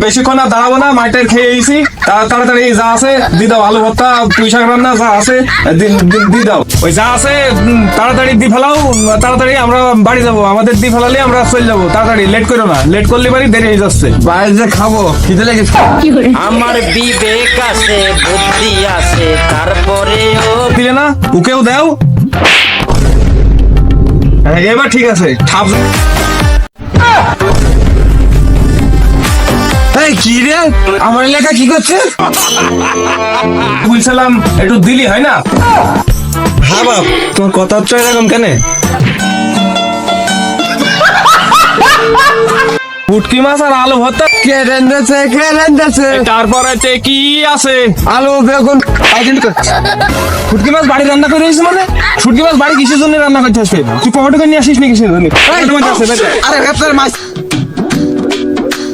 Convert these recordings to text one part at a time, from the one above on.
বেশিক্ষণ আর দাঁড়াবো না মাইটার খেয়ে এসি তাড়াতাড়ি যা আছে দি দাও আলু ভর্তা পুঁই শাক রান্না যা আছে দি- দাও। ওই যা আছে তাড়াতাড়ি দি ফেলাও তাড়াতাড়ি আমরা বাড়ি যাব আমাদের দি ফেলালে আমরা চলে যাব। তাড়াতাড়ি লেট করো না লেট করলে বাড়ি দেরি হয়ে যাচ্ছে। বাইরে যে খাব খিদে লেগেছে। আমার বিবেক আছে বুদ্ধি আছে তারপরেও দিলে না ওকেও দাও। হ্যাঁ, এবার ঠিক আছে ঠাপ এই কি রে? আমার এলাকা কি করছে? বলছিলাম একটু দিলি হয় না? হ্যাঁ বাপ তোমার কথা হচ্ছে এরকম কেন? পুটকি মাছ আর আলু ভর্তা কে রেন্দেছে কে রেন্দেছে তারপরে তে কি আছে? আলু বেগুন শুটকি মাছ বাড়ি রান্না করে দিয়েছিস মানে? শুটকি মাছ বাড়ি কিসের জন্য রান্না করতে আসবে? তুই পকেটে নিয়ে আসিস নি কিসের জন্য। আরে আপনার মাছ।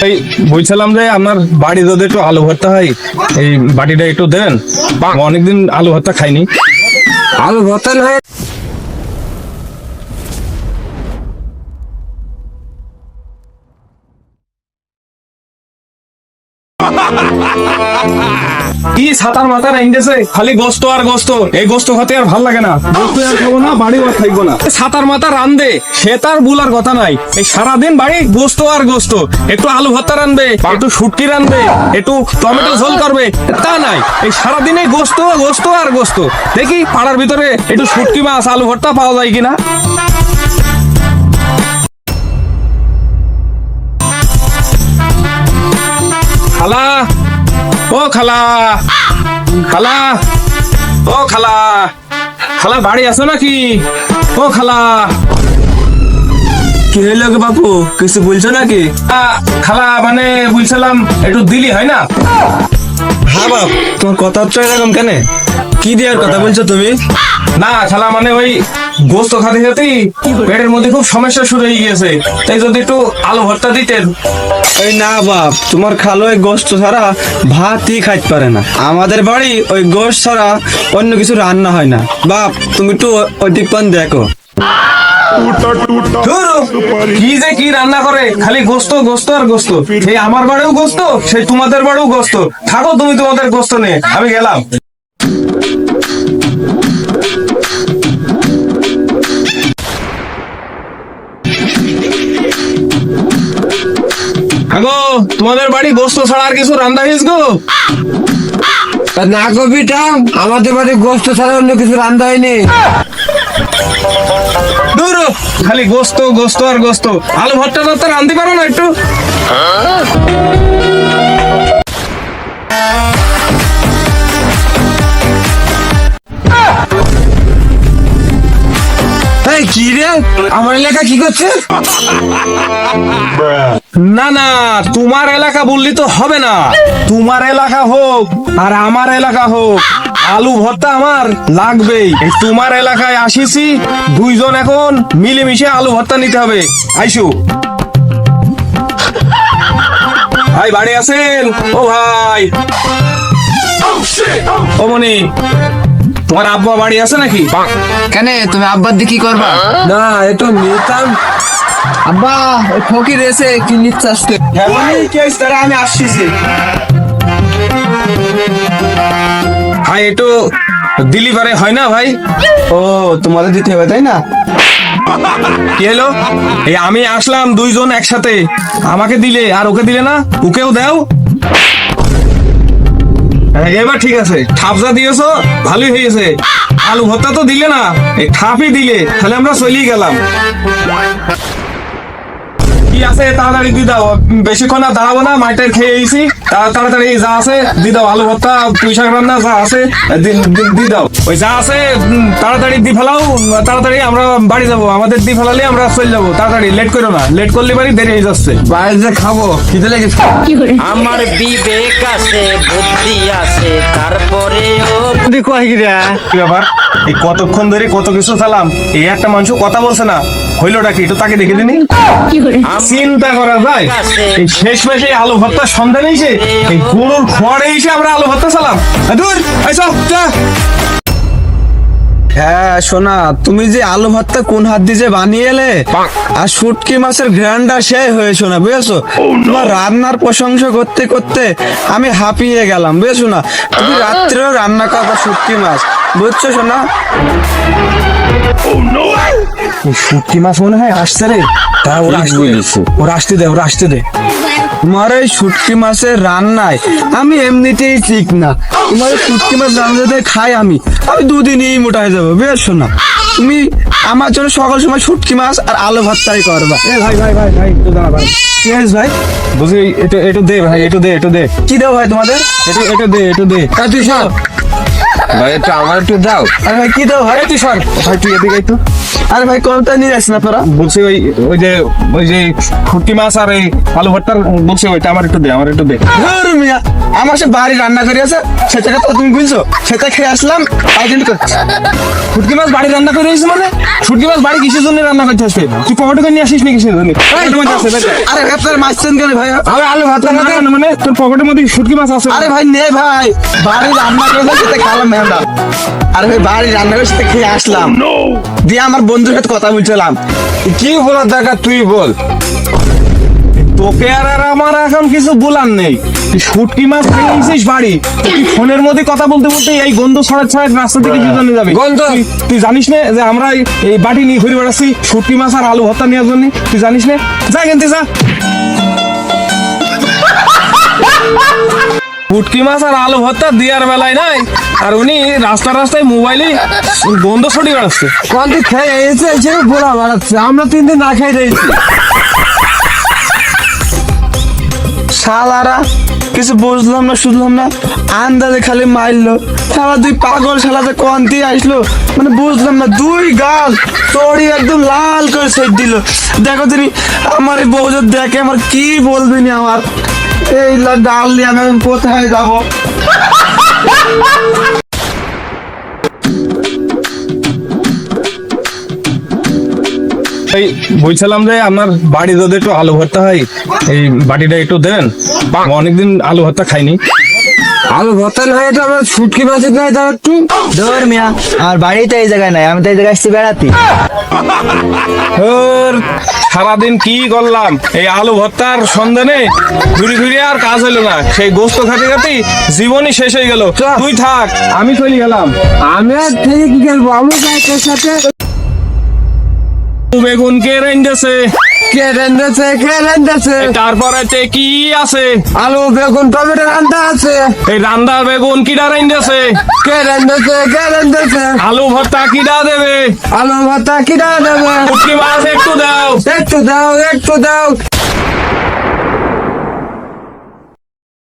এই বলছিলাম যে আমার বাড়ি যদি একটু আলু ভর্তা হয় এই বাটিটা একটু দেন অনেকদিন আলু ভর্তা খাইনি। আলু ভর্তা হয়ে কি সাতার মাথার আইন্দেছে খালি গোস্ত আর গোস্ত। এই গোস্ত খেতে আর ভালো লাগে না। গোস্ত আর খাব না বাড়িও আর খাইবো না। সাতার মাথা রান্ধে। সে তার বুলার কথা নাই। এই সারাদিন বাড়ি গোস্ত আর গোস্ত। একটু আলু ভর্তা রানবে একটু শুটকি রানবে একটু টমেটো ঝোল করবে তা নাই। এই সারাদিনে গোস্ত গোস্ত আর গোস্ত। দেখি পাড়ার ভিতরে একটু শুটকি মাছ আলু ভর্তা পাওয়া যায় কিনা? খালা। ও খালা। খালা। ও খালা। খালা বাড়ি আছো নাকি? ও খালা। কি হইল বাপু? কিছু বলছো নাকি? খালা মানে বলছিলাম একটু দিলি হয় না? হ্যাঁ বাপ তোমার কথা হচ্ছে এরকম কেন? কি দেওয়ার কথা বলছো তুমি? না খালা মানে ওই গোস্ত খাতে খাতেই পেটের মধ্যে খুব সমস্যা শুরু হয়ে গিয়েছে। তাই যদি একটু আলু ভর্তা দিতেন। ওই না বাপ তোমার খালো ওই গোস্ত ছাড়া ভাতই খাইতে পারে না। আমাদের বাড়ি ওই গোস্ত ছাড়া অন্য কিছু রান্না হয় না। বাপ তুমি একটু ওই দিক পান দেখো কি যে কি রান্না করে খালি গোস্ত গোস্ত আর গোস্ত। সেই আমার বাড়িও গোস্ত সেই তোমাদের বাড়িও গোস্ত। থাকো তুমি তোমাদের গোস্ত নিয়ে আমি গেলাম। তোমাদের বাড়ি গোস্ত ছাড়া আর কিছু রান্না হয়েছ গো? না গো বিটা, আমাদের বাড়ি গোস্ত ছাড়া অন্য কিছু রান্না হয়নি। খালি গোস্ত গোস্ত আর গোস্ত। আলু ভর্তা টর্তা রাঁধতে পারো না একটু? কি রে? আমার এলাকা কি করছে? না না তোমার এলাকা বললি তো হবে না। তোমার এলাকা হোক আর আমার এলাকা হোক আলু ভর্তা আমার লাগবেই। এই তোমার এলাকায় আসিছি দুইজন এখন মিলেমিশে আলু ভর্তা নিতে হবে। আইসু। ভাই বাড়ি আছেন? ও ভাই। ও মনি তোমার আব্বা বাড়ি আছে নাকি? কেন তুমি আব্বার দিয়ে কি করবা? না একটু নিতাম। আব্বা ওই ফকির এসে কি নিচ্ছে আসতে আমি আসছি ভাই একটু দিলি পারে হয় না ভাই? ও তোমাদের দিতে হবে তাই না? কি হলো? এই আমি আসলাম দুইজন একসাথে। আমাকে দিলে আর ওকে দিলে না? ওকেও দাও। হ্যাঁ, এবার ঠিক আছে। ঠাপজা দিয়েছ ভালোই হয়েছে। আলু ভর্তা তো দিলে না? এই ঠাপই দিলে তাহলে আমরা চলেই গেলাম। কি আছে তাড়াতাড়ি দি দাও। বেশিক্ষণ আর দাঁড়াবো না মাইটার খেয়ে এসি তাড়াতাড়ি যা আছে দি দাও আলু ভর্তা পুঁই শাক রান্না যা আছে দাও। ওই যা আছে তাড়াতাড়ি দি ফেলাও তাড়াতাড়ি আমরা বাড়ি যাব। আমাদের দি ফেলালে আমরা চলে যাব। তাড়াতাড়ি লেট করো না। লেট করলে বাড়ি দেরি হয়ে যাচ্ছে। বাইরে যে খাব খিদে লেগেছে। আমার বিবেক আছে বুদ্ধি আছে তারপরেও দেখো হিরা কি ব্যাপার? এই কতক্ষণ ধরে কত কিছু চালাম এই একটা মানুষ কথা বলছে না। হইলোটা কি? একটু তাকে দেখে দিনি। চিন্তা করা যায়। এই শেষ মাসে আলু ভর্তার সন্ধান এসে এই গরুর খড়ে এসে আমরা আলু ভর্তা চালাম দূর এই হ্যাঁ সোনা তুমি যে আলু ভর্তা কোন হাত দিয়ে বানিয়ে এলে? আর শুটকি মাছের গ্র্যান্ডা সে হয়েছো না বুঝেছ? তোমার রান্নার প্রশংসা করতে করতে আমি হাঁপিয়ে গেলাম বুঝেছ না? তুমি রাত্রেও রান্না করবা শুটকি মাছ বুঝছ সোনা? শুটকি মাছ মনে হয় আসছে রে। তা ওরা আসতে দে ওরা আসতে দে ওরা আসতে দে। তোমার এই শুটকি মাছের রান্নায় আমি এমনিতেই ঠিক না। তোমার শুটকি মাছ রান্না দিয়ে খাই আমি। আমি দুদিনই মোটা হয়ে যাব বুঝেছ না? তুমি আমার জন্য সকাল সময় শুটকি মাছ আর আলু ভর্তাই করবা। এ ভাই ভাই ভাই ভাই একটু দাঁড়া ভাই। ভাই? বুঝি এটা এটা দে ভাই এটা দে এটা দে। কি দেবো ভাই তোমাদের? এটা এটা দে এটা দে। তুই সর ভাই এটা আমার একটু দাও। আরে ভাই কি দাও ভাই? তুই সর। ভাই তুই এদিকে একটু আরে ভাই কমটা নিয়ে আসিস না তোরা বলছি ওই ওই যে ওই যে শুটকি মাছ আর এই আলু ভর্তার বলছি ওইটা আমার একটু দে আমার একটু দে। মিয়া আমার সে বাড়ি রান্না করে আছে সেটাকে তো তুমি বুঝছ সেটা খেয়ে আসলাম তাই করছি। শুটকি মাছ বাড়ি রান্না করে এসেছিস মানে? শুটকি মাছ বাড়ি কিসের জন্য রান্না করতে আসবে? তুই পকেটে করে নিয়ে আসিস নি কিসের জন্য আরে আপনার মাছছেন কেন ভাই আরে আলু ভাত রান্না মানে? তোর পকেটের মধ্যে শুটকি মাছ আছে। আরে ভাই নে ভাই বাড়ি রান্না করেছে সেটা খেলাম মেহরা আরে ভাই বাড়ি রান্না করে সেটা খেয়ে আসলাম। দিয়ে আমার বন্ধুর সাথে কথা বলছিলাম। কি বলার দরকার তুই বল। তোকে আর আর আমার এখন কিছু বলার নেই। শুটকি মাছ খেয়েছিস বাড়ি। তুই ফোনের মধ্যে কথা বলতে বলতে এই গন্ধ ছড়া ছড়া রাস্তা থেকে কি যাবে। গন্ধ। তুই জানিস না যে আমরা এই- এই বাটি নিয়ে ঘুরে বেড়াচ্ছি শুটকি মাছ আর আলু ভর্তা নেওয়ার জন্য। তুই জানিস না? যা কিনতে যা। শুটকি মাছ আর আলু ভর্তা দেওয়ার বেলায় নাই। আর উনি রাস্তা রাস্তায় মোবাইলে গন্ধ ছড়িয়ে বেড়াচ্ছে। তুই খেয়ে এসে এসে বলা বাড়াচ্ছে। আমরা তিন দিন না খেয়ে রয়েছি। শালারা, কিছু বুঝলাম না, শুনলাম না। আন্দাজে খালি মারলো শালা দুই পাগল শালাতে কোন দিয়ে আসলো। মানে বুঝলাম না, দুই গাল তোরই একদম লাল করে সেট দিল। দেখো তুমি আমার এই দেখে আমার কি বলবি নি আমার? এই ডাল নিয়ে আমি কোথায় যাব? এই বলছিলাম যে আপনার বাড়ি যদি একটু আলু ভর্তা হয় এই বাটিটা একটু দেন অনেকদিন আলু ভর্তা খাইনি। আলু ভর্তা নয় এটা আমার শুটকি মাছের গায়ে দাও একটু। ধর মিয়া আমার বাড়িতে এই জায়গায় নাই আমি তো এই জায়গায় আসছি বেড়াতে। ওর সারাদিন কি করলাম? এই আলু ভর্তার সন্ধানে ঘুরি ঘুরি আর কাজ হলো না। সেই গোস্ত খাতে খাতে জীবনই শেষ হয়ে গেল। তুই থাক আমি চলে গেলাম। আমি আর থেকে কি খেলব আমি যাই তোর সাথে। বেগুন কে রেঞ্জেছে? কে রেন্দেছে কে রেন্দেছে তারপরে তে কি আছে? আলু বেগুন টমেটো রান্না আছে। এই রান্দা বেগুন কিডা রেন্দেছে? কে রেন্দেছে আলু ভর্তা কিডা দেবে? আলু ভাতা কিনা দেবে? শুটকি মাছ একটু দাও। একটু দাও একটু দাও।